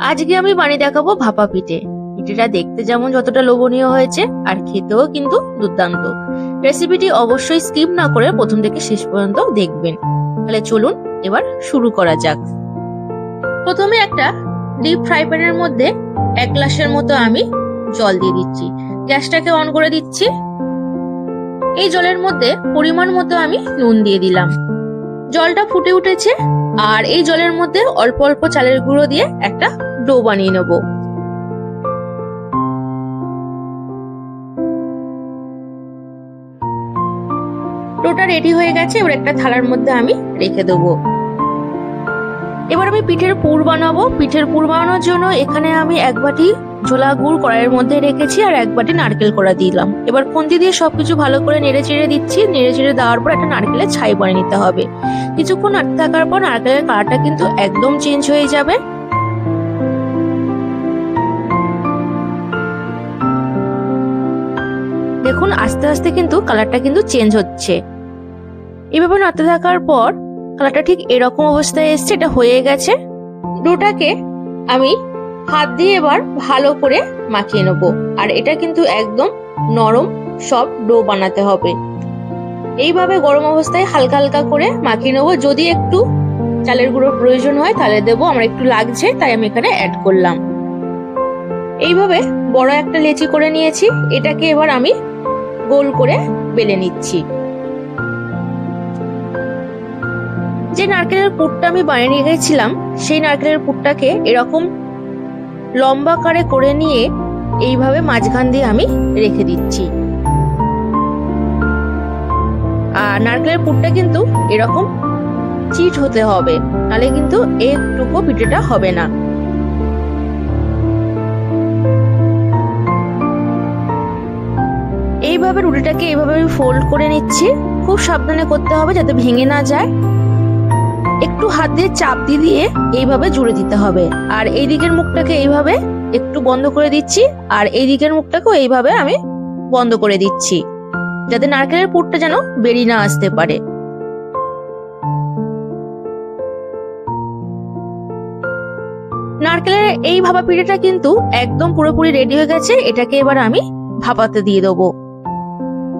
আজকে আমি বানিয়ে দেখাবো ভাপা পিঠে। পিঠেটা দেখতে যেমন যতটা লোভনীয় হয়েছে, আর খেতেও কিন্তু দুর্দান্ত। রেসিপিটি অবশ্যই স্কিপ না করে প্রথম থেকে শেষ পর্যন্ত দেখবেন। তাহলে চলুন এবার শুরু করা যাক। প্রথমে একটা ডিপ ফ্রাই প্যানের মধ্যে এক গ্লাসের মতো আমি জল দিয়ে দিচ্ছি। গ্যাসটাকে অন করে দিচ্ছি। এই জলের মধ্যে পরিমাণ মতো আমি নুন দিয়ে দিলাম। জলটা ফুটে উঠেছে। আর এই জলের মধ্যে অল্প অল্প চালের গুঁড়ো দিয়ে একটা ডো বানিয়ে নেব। ডোটা রেডি হয়ে গেছে, এবার একটা থালার মধ্যে আমি রেখে দেবো। এবার আমি পিঠের পুর বানাবো। পিঠের পুর বানানোর জন্য এখানে আমি এক বাটি ঝোলা গুড় কড়াইয়ের মধ্যে রেখেছি আর এক বাটি নারকেল করা দিলাম। এবার খুন্তি দিয়ে সবকিছু ভালো করে নেড়ে চেড়ে দিচ্ছি। নেড়ে চেড়ে দেওয়ার পর একটা নারকেলের ছাই বানিয়ে নিতে হবে। কিছুক্ষণ নাড়তে থাকার পর নারকেলের কালারটা কিন্তু একদম চেঞ্জ হয়ে যাবে। দেখুন, আস্তে আস্তে কিন্তু কালারটা কিন্তু চেঞ্জ হচ্ছে। এভাবে নাড়তে থাকার পর কালারটা ঠিক এরকম অবস্থায় এসছে, এটা হয়ে গেছে। ডোটাকে আমি হাত দিয়ে এবার ভালো করে মাখিয়ে নেব। আর এটা কিন্তু একদম নরম সব ডো বানাতে হবে। এইভাবে গরম অবস্থায় হালকা হালকা করে মাখিয়ে নেব। যদি একটু চালের গুঁড়োর প্রয়োজন হয়, তাহলে দেবো। আমার একটু লাগছে, তাই আমি এখানে অ্যাড করলাম। এইভাবে বড় একটা লেচি করে নিয়েছি। এটাকে এবার আমি গোল করে বেলে নিচ্ছি। যে নারকেলের পুরটা আমি বানিয়ে নিয়ে গেছিলাম, সেই নারকেলের পুরটাকে এরকম লম্বা করে করে নিয়ে এইভাবে মাঝখান দিয়ে আমি রেখে দিচ্ছি। আর নারকেলের পুরটা কিন্তু এরকম চিট হতে হবে নাহলে কিন্তু একটুকু পিঠেটা হবে না। এইভাবে রুটিটাকে এইভাবে আমি ফোল্ড করে নিচ্ছি। খুব সাবধানে করতে হবে যাতে ভেঙে না যায়। একটু হাত দিয়ে চাপ দিয়ে দিয়ে এইভাবে জুড়ে দিতে হবে। আর এই দিকের মুখটাকে এইভাবে একটু বন্ধ করে দিচ্ছি, আর এই দিকের মুখটাকেও এইভাবে আমি বন্ধ করে দিচ্ছি, যাতে নারকেলের পুরটা যেন বেরিয়ে না আসতে পারে। নারকেলের এই পিঠেটা কিন্তু একদম পুরোপুরি রেডি হয়ে গেছে, এটাকে এবার আমি ভাপাতে দিয়ে দেবো।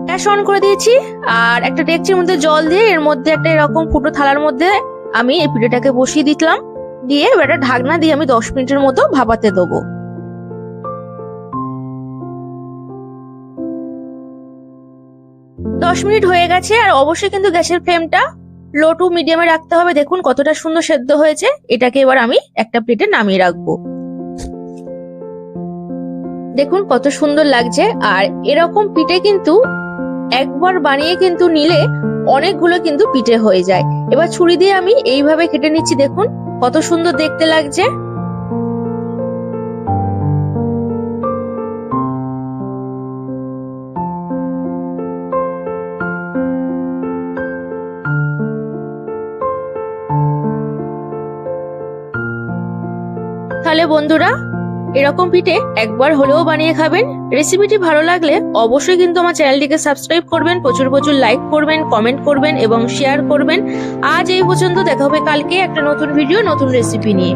গ্যাস অন করে দিয়েছি। আর একটা ডেকচির মধ্যে জল দিয়ে এর মধ্যে একটা এরকম ফুটো থালার মধ্যে আমি এই পিঠেটাকে বসিয়ে দিলাম দিয়ে একটা ঢাকনা দিয়ে আমি দশ মিনিটের মতো ভাপাতে দেবো। দশ মিনিট হয়ে গেছে আর অবশ্যই কিন্তু গ্যাসের ফ্লেমটা লো টু মিডিয়ামে রাখতে হবে। দেখুন কতটা সুন্দর সেদ্ধ হয়েছে। এটাকে এবার আমি একটা প্লেটে নামিয়ে রাখব। দেখুন কত সুন্দর লাগছে। আর এরকম পিঠে কিন্তু একবার বানিয়ে কিন্তু নিলে অনেকগুলো কিন্তু পিঠে হয়ে যায়। এবার ছুরি দিয়ে আমি এইভাবে কেটে নিচ্ছি, দেখুন কত সুন্দর দেখতে লাগছে। তাহলে বন্ধুরা এরকম পিঠে একবার হলেও বানিয়ে খাবেন। রেসিপিটি ভালো লাগলে অবশ্যই কিন্তু আমার চ্যানেলটিকে সাবস্ক্রাইব করবেন, প্রচুর প্রচুর লাইক করবেন কমেন্ট করবেন এবং শেয়ার করবেন। আজ এই পর্যন্ত দেখা হবে কালকে একটা নতুন ভিডিও নতুন রেসিপি নিয়ে।